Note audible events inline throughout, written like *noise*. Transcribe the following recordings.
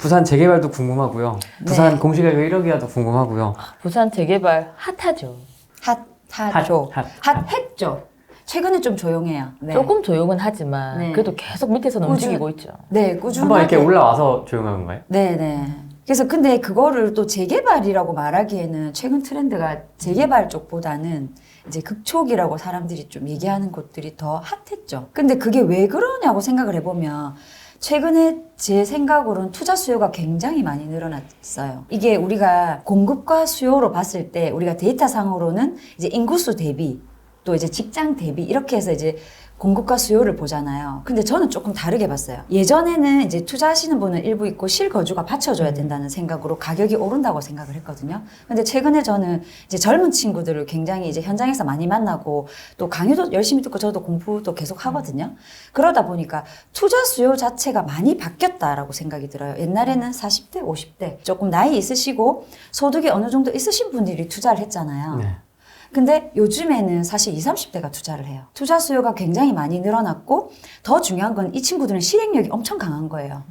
부산 재개발도 궁금하고요. 부산 네. 공시가격 1억이라도 궁금하고요. 부산 재개발 핫하죠. 핫하죠. 핫, 핫 했죠. 최근에 좀 조용해요. 네. 조금 조용은 하지만 네. 그래도 계속 밑에서는 꾸준- 움직이고 있죠. 네, 꾸준하게. 한번 이렇게 올라와서 조용한 건가요? 네, 네. 그래서 근데 그거를 또 재개발이라고 말하기에는 최근 트렌드가 재개발 쪽보다는 이제 극초기라고 사람들이 좀 얘기하는 곳들이 더 핫했죠. 근데 그게 왜 그러냐고 생각을 해보면 최근에 제 생각으로는 투자 수요가 굉장히 많이 늘어났어요. 이게 우리가 공급과 수요로 봤을 때 우리가 데이터상으로는 이제 인구수 대비 또 이제 직장 대비 이렇게 해서 이제 공급과 수요를 보잖아요. 근데 저는 조금 다르게 봤어요. 예전에는 이제 투자하시는 분은 일부 있고 실거주가 받쳐줘야 된다는 생각으로 가격이 오른다고 생각을 했거든요. 근데 최근에 저는 이제 젊은 친구들을 굉장히 이제 현장에서 많이 만나고 또 강의도 열심히 듣고 저도 공부도 계속 하거든요. 그러다 보니까 투자 수요 자체가 많이 바뀌었다라고 생각이 들어요. 옛날에는 40대, 50대 조금 나이 있으시고 소득이 어느 정도 있으신 분들이 투자를 했잖아요. 네. 근데 요즘에는 사실 20, 30대가 투자를 해요. 투자 수요가 굉장히 많이 늘어났고 더 중요한 건 이 친구들은 실행력이 엄청 강한 거예요.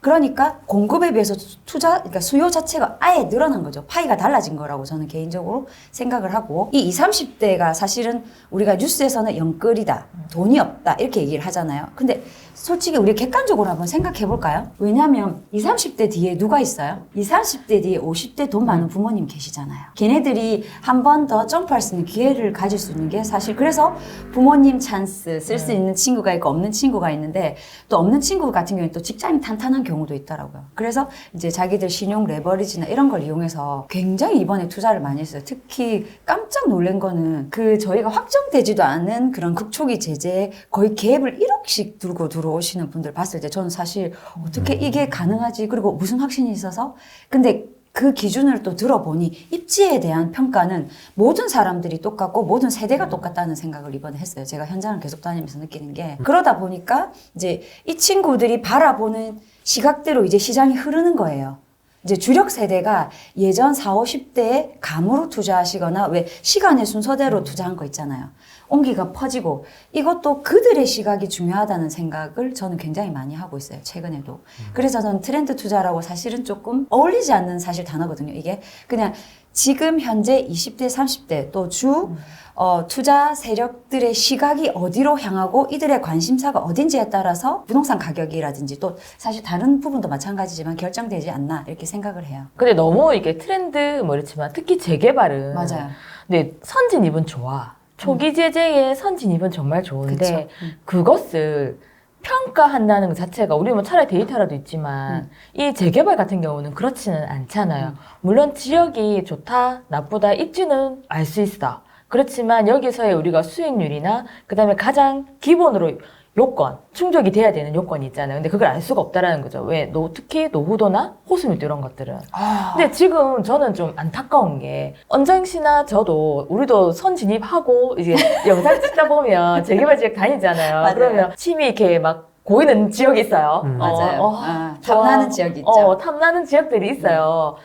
그러니까 공급에 비해서 투자, 그러니까 수요 자체가 아예 늘어난 거죠. 파이가 달라진 거라고 저는 개인적으로 생각을 하고 이 20, 30대가 사실은 우리가 뉴스에서는 영끌이다, 돈이 없다 이렇게 얘기를 하잖아요. 근데 솔직히 우리 객관적으로 한번 생각해 볼까요? 왜냐하면 20, 30대 뒤에 누가 있어요? 20, 30대 뒤에 50대 돈 많은 부모님 계시잖아요. 걔네들이 한 번 더 점프할 수 있는 기회를 가질 수 있는 게 사실 그래서 부모님 찬스 쓸 수 있는 친구가 있고 없는 친구가 있는데 또 없는 친구 같은 경우에 또 직장이 탄탄한 경우도 있더라고요. 그래서 이제 자기들 신용 레버리지나 이런 걸 이용해서 굉장히 이번에 투자를 많이 했어요. 특히 깜짝 놀란 거는 그 저희가 확정되지도 않은 그런 극초기 제재에 거의 갭을 1억씩 들고 들어오시는 분들 봤을 때 저는 사실 어떻게 이게 가능하지? 그리고 무슨 확신이 있어서? 근데 그 기준을 또 들어보니 입지에 대한 평가는 모든 사람들이 똑같고 모든 세대가 똑같다는 생각을 이번에 했어요. 제가 현장을 계속 다니면서 느끼는 게 그러다 보니까 이제 이 친구들이 바라보는 시각대로 이제 시장이 흐르는 거예요. 이제 주력 세대가 예전 4, 50대에 감으로 투자하시거나 왜 시간의 순서대로 투자한 거 있잖아요. 온기가 퍼지고 이것도 그들의 시각이 중요하다는 생각을 저는 굉장히 많이 하고 있어요. 최근에도. 그래서 저는 트렌드 투자라고 사실은 조금 어울리지 않는 사실 단어거든요. 이게 그냥 지금 현재 20대, 30대 또주 어, 투자 세력들의 시각이 어디로 향하고 이들의 관심사가 어딘지에 따라서 부동산 가격이라든지 또 사실 다른 부분도 마찬가지지만 결정되지 않나 이렇게 생각을 해요. 근데 너무 이게 트렌드 뭐 이렇지만 특히 재개발은 맞아요. 근데 선진 입은 좋아. 초기 제재의 선진입은 정말 좋은데. 음. 그것을 평가한다는 것 자체가 우리 뭐 차라리 데이터라도 있지만 음. 이 재개발 같은 경우는 그렇지는 않잖아요. 물론 지역이 좋다, 나쁘다, 입지는 알 수 있어. 그렇지만 여기서의 우리가 수익률이나 그다음에 가장 기본으로 요건, 충족이 돼야 되는 요건이 있잖아요. 근데 그걸 알 수가 없다라는 거죠. 왜? 노, 특히 노후도나 호수밀도 이런 것들은. 아, 근데 지금 저는 좀 안타까운 게 언정 씨나 저도 우리도 선 진입하고 이제 *laughs* 영상 찍다 보면 재개발 지역 다니잖아요. 맞아요. 그러면 침이 이렇게 막 고이는 지역이 있어요. 음. 맞아요. 어, 아. 탐나는 지역이 있죠. 어, 탐나는 지역들이 있어요.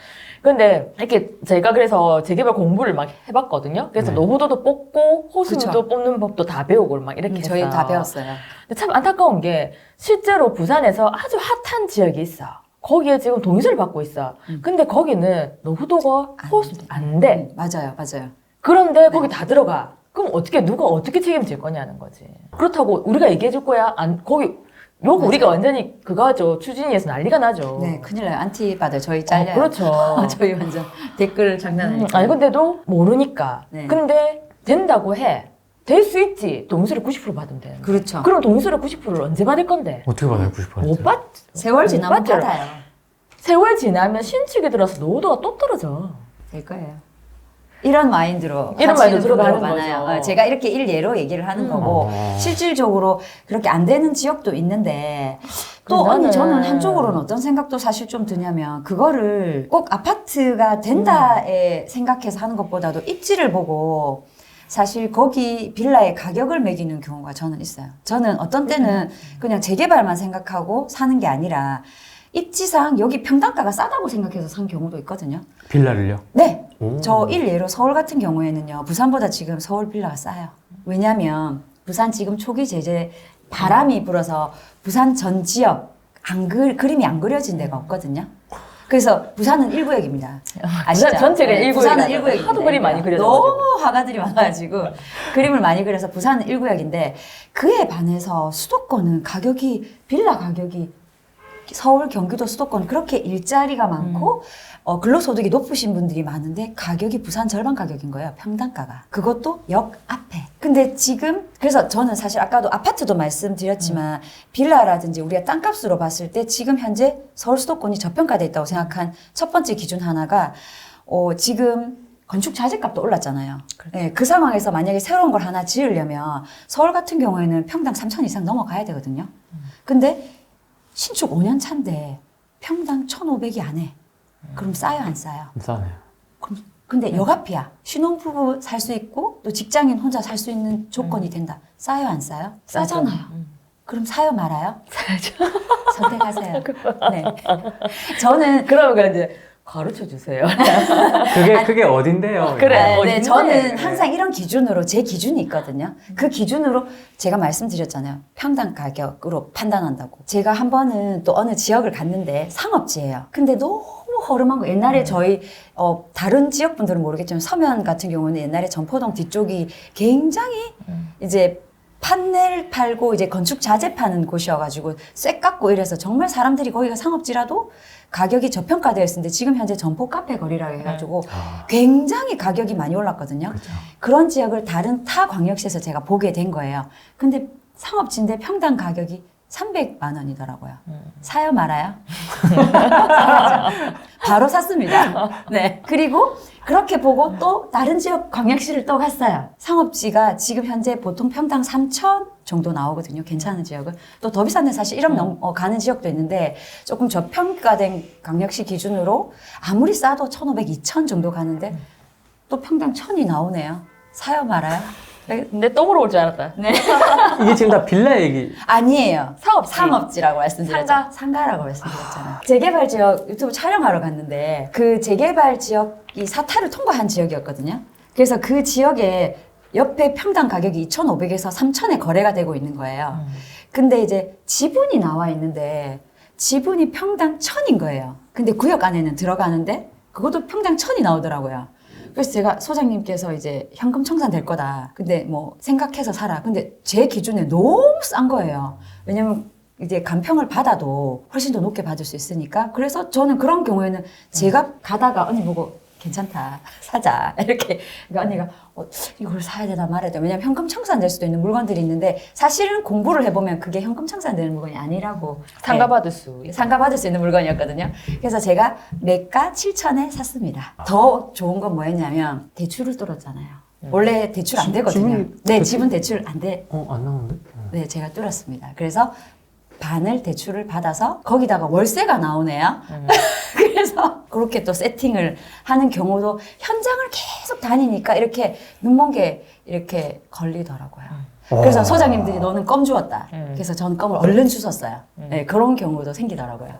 근데 이렇게 제가 그래서 재개발 공부를 막 해봤거든요. 그래서 네. 노후도도 뽑고 호수도 그쵸. 뽑는 법도 다 배우고 막 이렇게 음, 했어요. 저희 다 배웠어요. 근데 참 안타까운 게 실제로 부산에서 아주 핫한 지역이 있어. 거기에 지금 동의서를 받고 있어. 음. 근데 거기는 노후도가 안 호수 돼. 안 돼. 음, 맞아요, 맞아요. 그런데 네. 거기 다 들어가. 그럼 어떻게 누가 어떻게 책임질 거냐는 거지. 그렇다고 우리가 얘기해 줄 거야? 안 거기 욕 맞아요. 우리가 완전히 그거 하죠. 추진위에서 난리가 나죠. 네, 큰일 나요. 안티 받아요. 저희 어, 잘려 요. 그렇죠. *laughs* 저희 완전 댓글 장난 음, 아니에요. 아니 근데도 모르니까. 네. 근데 된다고 해. 될 수 있지. 동수를 90% 받으면 되는. 거 그렇죠. 그럼 동수를 90%를 언제 받을 건데? 어떻게 받아요, 90%? 못 받. 세월 못 지나면. 받아요. 세월 지나면 신축이 들어서 노후도가 또 떨어져. 될 거예요. 이런 마인드로 이런 마인드로 들어가는 많아요. 거죠. 어, 제가 이렇게 일예로 얘기를 하는 음. 거고 어. 실질적으로 그렇게 안 되는 지역도 있는데 또 그래, 언니 저는 한쪽으로는 어떤 생각도 사실 좀 드냐면 그거를 꼭 아파트가 된다에 생각해서 하는 것보다도 입지를 보고 사실 거기 빌라의 가격을 매기는 경우가 저는 있어요. 저는 어떤 때는 그냥 재개발만 생각하고 사는 게 아니라 입지상 여기 평당가가 싸다고 생각해서 산 경우도 있거든요. 빌라를요? 네. 오. 저 일예로 서울 같은 경우에는요. 부산보다 지금 서울 빌라가 싸요. 왜냐면 부산 지금 초기 제재 바람이 불어서 부산 전 지역 안 그, 그림이 안 그려진 데가 없거든요. 그래서 부산은 1구역입니다. *laughs* 아시죠? 부산 전체가 네, 1구역이라고. 부산은 1구역입니다. 하도 그림 많이 그려져가지고. 너무 화가들이 많아가지고 그림을 많이 그려서 부산은 1구역인데 그에 반해서 수도권은 가격이 빌라 가격이 서울, 경기도, 수도권 그렇게 일자리가 많고 어, 근로소득이 높으신 분들이 많은데 가격이 부산 절반 가격인 거예요. 평당가가. 그것도 역 앞에. 근데 지금 그래서 저는 사실 아까도 아파트도 말씀드렸지만 빌라라든지 우리가 땅값으로 봤을 때 지금 현재 서울 수도권이 저평가돼 있다고 생각한 첫 번째 기준 하나가 어, 지금 건축 자재값도 올랐잖아요. 네, 그 상황에서 만약에 새로운 걸 하나 지으려면 서울 같은 경우에는 평당 3천 이상 넘어가야 되거든요. 근데 신축 5년 차인데 평당 1,500이 안 해. 그럼 싸요, 안 싸요? 싸네요. 그럼 근데 역 앞이야. 신혼부부 살 수 있고 또 직장인 혼자 살 수 있는 조건이 된다. 싸요, 안 싸요? 싸잖아요. 음. 그럼 사요, 말아요? *laughs* 선택하세요. *laughs* 네. 저는 그러면 이제 가르쳐 주세요. 그게 그게 어딘데요? 그래. 네, 어딘데? 네, 저는 항상 이런 기준으로 제 기준이 있거든요. 그 기준으로 제가 말씀드렸잖아요. 평당 가격으로 판단한다고. 제가 한 번은 또 어느 지역을 갔는데 상업지예요. 근데 너무 허름한 거. 옛날에 저희 어, 다른 지역 분들은 모르겠지만 서면 같은 경우는 옛날에 전포동 뒤쪽이 굉장히 이제 판넬 팔고 이제 건축 자재 파는 곳이어가지고 쇠 깎고 이래서 정말 사람들이 거기가 상업지라도 가격이 저평가되어 있었는데 지금 현재 점포 카페 거리라고 해가지고 아, 굉장히 가격이 많이 올랐거든요. 그렇죠. 그런 지역을 다른 타 광역시에서 제가 보게 된 거예요. 근데 상업지인데 평당 가격이 300만 원이더라고요. 사요 말아요? *laughs* 바로 샀습니다. *laughs* 네. 그리고 그렇게 보고 또 다른 지역 광역시를 또 갔어요. 상업지가 지금 현재 보통 평당 3천 정도 나오거든요. 괜찮은 지역은. 또 더 비싼 데 사실 1억 넘, 어, 가는 지역도 있는데 조금 저평가된 광역시 기준으로 아무리 싸도 1,500, 2천 정도 가는데 또 평당 1,000이 나오네요. 사요 말아요? 네. 근데 똥으로 올 줄 알았다. *laughs* 이게 지금 다 빌라 얘기. 아니에요. 상업지. 상업지라고 말씀드렸죠. 상가? 상가라고 말씀드렸잖아요. 재개발 지역 유튜브 촬영하러 갔는데 그 재개발 지역이 사타를 통과한 지역이었거든요. 그래서 그 지역에 옆에 평당 가격이 2,500에서 3,000에 거래가 되고 있는 거예요. 근데 이제 지분이 나와 있는데 지분이 평당 1,000인 거예요. 근데 구역 안에는 들어가는데 그것도 평당 1,000이 나오더라고요. 그래서 제가 소장님께서 이제 현금 청산 될 거다. 근데 뭐 생각해서 사라. 근데 제 기준에 너무 싼 거예요. 왜냐면 이제 간평을 받아도 훨씬 더 높게 받을 수 있으니까. 그래서 저는 그런 경우에는 제가 가다가 언니 보고 괜찮다. 사자. *laughs* 이렇게. 그러니까 언니가 어, 이걸 사야 되나 말아야 되나. 왜냐면 현금 청산될 수도 있는 물건들이 있는데 사실은 공부를 해보면 그게 현금 청산되는 물건이 아니라고. 상가 네. 받을 수. 있다. 상가 받을 수 있는 물건이었거든요. 그래서 제가 매가 7천에 샀습니다. 더 좋은 건 뭐였냐면 대출을 뚫었잖아요. 원래 대출 안 되거든요. 지분이 네, 지분 대출 안 돼. 어, 안 나오는데? 네, 제가 뚫었습니다. 그래서 반을 대출을 받아서 거기다가 월세가 나오네요. 음. 그래서 *laughs* 그렇게 또 세팅을 하는 경우도 현장을 계속 다니니까 이렇게 눈먼 게 이렇게 걸리더라고요. 그래서 와. 소장님들이 너는 껌 주었다. 음. 그래서 저는 껌을 얼른 주웠어요. 네, 그런 경우도 생기더라고요.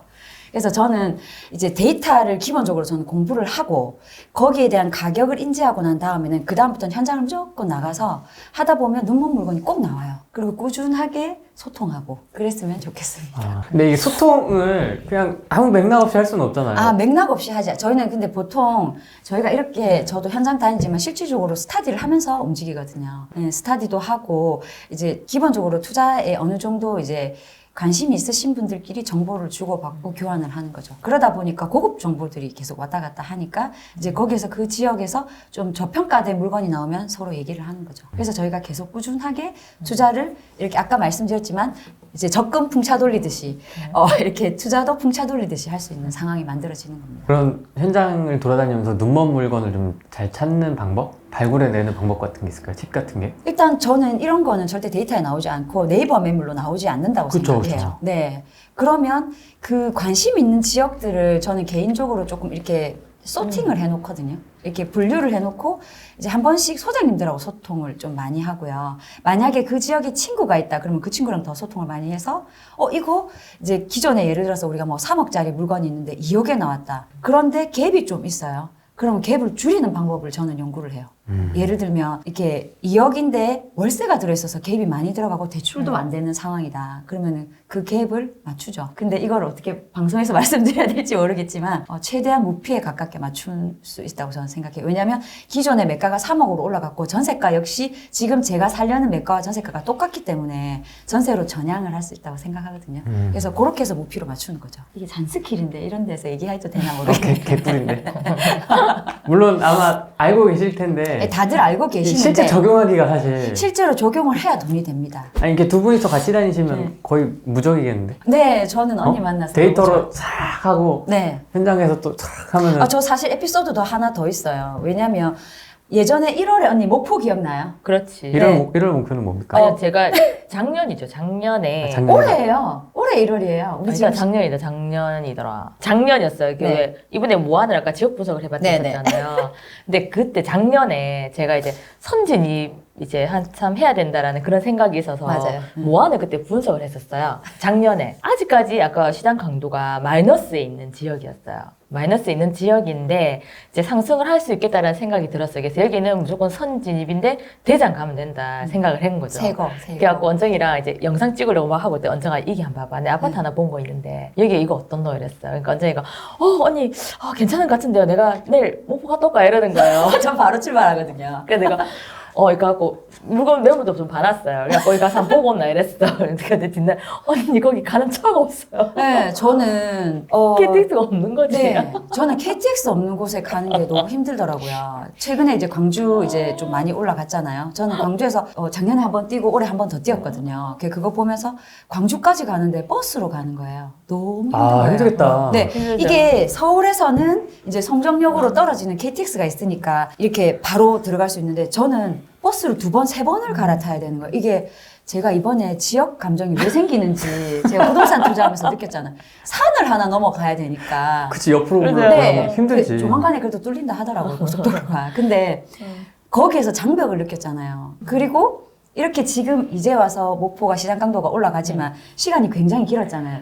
그래서 저는 이제 데이터를 기본적으로 저는 공부를 하고 거기에 대한 가격을 인지하고 난 다음에는 그 다음부터는 현장을 무조건 나가서 하다 보면 눈먼 물건이 꼭 나와요. 그리고 꾸준하게 소통하고 그랬으면 좋겠습니다. 아, 근데 이게 소통을 그냥 아무 맥락 없이 할 수는 없잖아요. 아, 맥락 없이 하지. 저희는 근데 보통 저희가 이렇게 저도 현장 다니지만 실질적으로 스타디를 하면서 움직이거든요. 예, 스타디도 하고 이제 기본적으로 투자에 어느 정도 이제 관심이 있으신 분들끼리 정보를 주고받고 교환을 하는 거죠. 그러다 보니까 고급 정보들이 계속 왔다 갔다 하니까 이제 거기에서 그 지역에서 좀 저평가된 물건이 나오면 서로 얘기를 하는 거죠. 그래서 저희가 계속 꾸준하게 투자를 이렇게 아까 말씀드렸지만 이제 적금 풍 차 돌리듯이 어, *laughs* 이렇게 투자도 풍 차 돌리듯이 할 수 있는 상황이 만들어지는 겁니다. 그런 현장을 돌아다니면서 눈먼 물건을 좀 잘 찾는 방법? 발굴해내는 방법 같은 게 있을까요? 팁 같은 게? 일단 저는 이런 거는 절대 데이터에 나오지 않고 네이버 매물로 나오지 않는다고 그쵸, 생각해요. 그쵸. 네. 그러면 그 관심 있는 지역들을 저는 개인적으로 조금 이렇게 소팅을 해놓거든요. 이렇게 분류를 해놓고 이제 한 번씩 소장님들하고 소통을 좀 많이 하고요. 만약에 그 지역에 친구가 있다 그러면 그 친구랑 더 소통을 많이 해서 어 이거 이제 기존에 예를 들어서 우리가 뭐 3억짜리 물건이 있는데 2억에 나왔다. 그런데 갭이 좀 있어요. 그러면 갭을 줄이는 방법을 저는 연구를 해요. 음. 예를 들면 이렇게 2억인데 월세가 들어있어서 갭이 많이 들어가고 대출도 음. 안 되는 상황이다. 그러면은 그 갭을 맞추죠. 근데 이걸 어떻게 방송에서 *laughs* 말씀드려야 될지 모르겠지만 어, 최대한 무피에 가깝게 맞출 수 있다고 저는 생각해요. 왜냐하면 기존의 매가가 3억으로 올라갔고 전세가 역시 지금 제가 살려는 매가와 전세가가 똑같기 때문에 전세로 전향을 할 수 있다고 생각하거든요. 음. 그래서 그렇게 해서 무피로 맞추는 거죠. 이게 잔스킬인데 이런 데서 얘기해도 되나 개, 모르겠네요. 개꿀인데. *laughs* 물론 아마 알고 계실 텐데 네, 다들 알고 계시는데 실제 적용하기가 사실 실제로 적용을 해야 돈이 됩니다. 아니 이게 두 분이서 같이 다니시면 네. 거의 무적이겠는데. 네, 저는 언니 어? 만나서 데이터로 싹 하고 네. 현장에서 또싹 하면은 아, 저 사실 에피소드도 하나 더 있어요. 왜냐면 예전에 1월에 언니 목포 기억나요? 그렇지. 이럴 네. 목 이럴 목표는 뭡니까? 아니요, 제가 작년이죠. 작년에. 아, 작년. 올해예요. 올해 1월이에요. 우리 아니, 지금 작년이다, 작년이더라. 작년이었어요. 그 네. 왜 이번에 무한을 아까 지역 분석을 네, 해봤잖아요. 근데 그때 작년에 제가 이제 선진입 이제 한참 해야 된다라는 그런 생각이 있어서 맞아요. 음. 무한을 그때 분석을 했었어요. 작년에 아직까지 아까 시장 강도가 마이너스에 있는 지역이었어요. 마이너스에 있는 지역인데 이제 상승을 할 수 있겠다라는 생각이 들었어요. 그래서 여기는 무조건 선진입인데 대장 가면 된다 생각을 한 거죠. 새거, 새거. 그래갖고 원정이랑 이제 영상 찍으려고 막 하고 있대. 원정아 이게 한번 봐봐. 내 아파트 음. 하나 본 거 있는데 여기 이거 어떤 너 이랬어요. 그러니까 원정이가 어 언니 아, 괜찮은 것 같은데요. 내가 내일 목포 갔다 올까 이러는 거예요. *laughs* 저 바로 출발하거든요. 그래서 내가 어 이거 갖고 물건 메모도 좀 받았어요. 그래갖고 거기 가서 한번 보고 온나 이랬어. *laughs* 근데 뒷날 언니 거기 가는 차가 없어요. 네, 저는 어 KTX가 없는 거지. 네, 저는 KTX 없는 곳에 가는 게 너무 힘들더라고요. 최근에 이제 광주 이제 좀 많이 올라갔잖아요. 저는 광주에서 어, 작년에 한 번 뛰고 올해 한 번 더 뛰었거든요. 그- 그거 보면서 광주까지 가는데 버스로 가는 거예요. 너무 힘든 아 거예요. 힘들겠다. 네, 힘들죠. 이게 서울에서는 이제 성정역으로 떨어지는 KTX가 있으니까 이렇게 바로 들어갈 수 있는데 저는 버스를 두 번, 세 번을 갈아타야 되는 거예요. 이게 제가 이번에 지역 감정이 왜 생기는지 제가 부동산 투자하면서 느꼈잖아요. 산을 하나 넘어가야 되니까. 그치 옆으로 보면 네, 힘들지. 그 조만간에 그래도 뚫린다 하더라고요, 고속도로가. 근데 거기에서 장벽을 느꼈잖아요. 그리고 이렇게 지금 이제 와서 목포가 시장 강도가 올라가지만 시간이 굉장히 길었잖아요.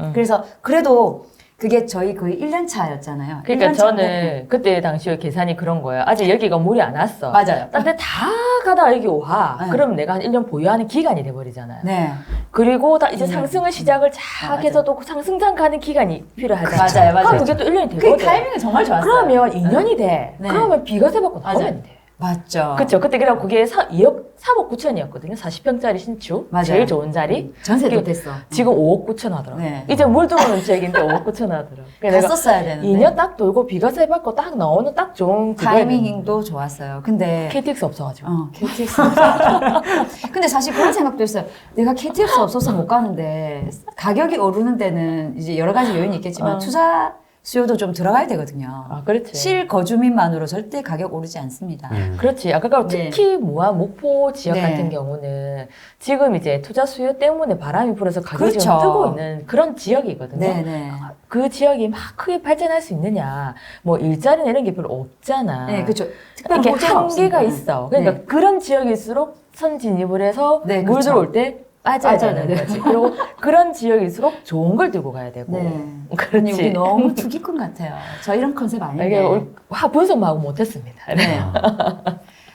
음. 그래서 그래도 그게 저희 거의 1년 차였잖아요. 그러니까 1년 차인데- 저는 그때 당시에 계산이 그런 거예요. 아직 여기가 물이 안 왔어. 맞아요. 딴 데 다 가다 여기 와. 네. 그럼 내가 한 1년 보유하는 기간이 돼버리잖아요. 네. 그리고 다 이제 음. 상승을 시작을 아, 쫙 맞아요. 해서 또 상승장 가는 기간이 필요하잖아요. 맞아요, 맞아요. 그럼 그게 또 1년이 그 되거든. 타이밍이 정말 좋았어요. 그러면 2년이 돼. 네. 그러면 비과세 받고. 나오면 돼. 맞죠. 그렇죠. 그때 그래 그게 4, 2억 3억 9천이었거든요. 40평짜리 신축. 맞아요. 제일 좋은 자리. 전세도 그게 됐어. 지금 5억 9천 하더라고. 네. 이제 물 들어오는 지역인데 5억 9천 하더라고. 다 썼어야 되는데 2년 딱 돌고 비과세 받고 딱 나오는 딱 좋은 타이밍도 좋았어요. 근데 KTX 없어가지고. 어, KTX. *laughs* 근데 사실 그런 생각도 있어요. 내가 KTX 없어서 못 가는데 가격이 오르는 데는 이제 여러 가지 요인이 있겠지만 어. 투자 수요도 좀 들어가야 되거든요. 아, 그렇지. 실거주민만으로 절대 가격 오르지 않습니다. 음. 그렇지. 아까 네. 특히 무한 목포 지역 네. 같은 경우는 지금 이제 투자 수요 때문에 바람이 불어서 가격이 좀 그렇죠. 뜨고 있는 그런 지역이거든요. 네 네. 그 지역이 막 크게 발전할 수 있느냐. 뭐 일자리나 이런 게 별로 없잖아. 네, 그렇죠. 호재가 한계가 없으니까. 있어. 그러니까 네. 그런 지역일수록 선 진입을 해서 네, 물 그렇죠. 들어올 때 빠져야 빠져야 되는. 거지. 그리고 그런 지역일수록 좋은 걸 들고 가야 되고. 네. *laughs* 아니, 우리 그렇지. 너무 투기꾼 같아요. 저 이런 컨셉 이게 아닌데. 올- 화 분석만 하고 못했습니다. 네.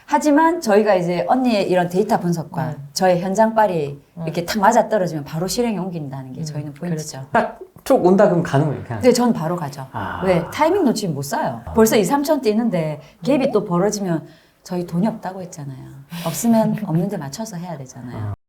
하지만 저희가 이제 언니의 이런 데이터 분석과 음. 저의 현장 빨이 음. 이렇게 탁 맞아 떨어지면 바로 실행에 옮긴다는 게 음, 저희는 포인트죠. 쭉 온다 그럼 가는 거예요 그냥. 근데 전 바로 가죠. 아. 왜? 타이밍 놓치면 못 사요. 벌써 2, 3천 뛰는데 갭이 또 벌어지면 저희 돈이 없다고 했잖아요. 없으면 없는데 맞춰서 해야 되잖아요.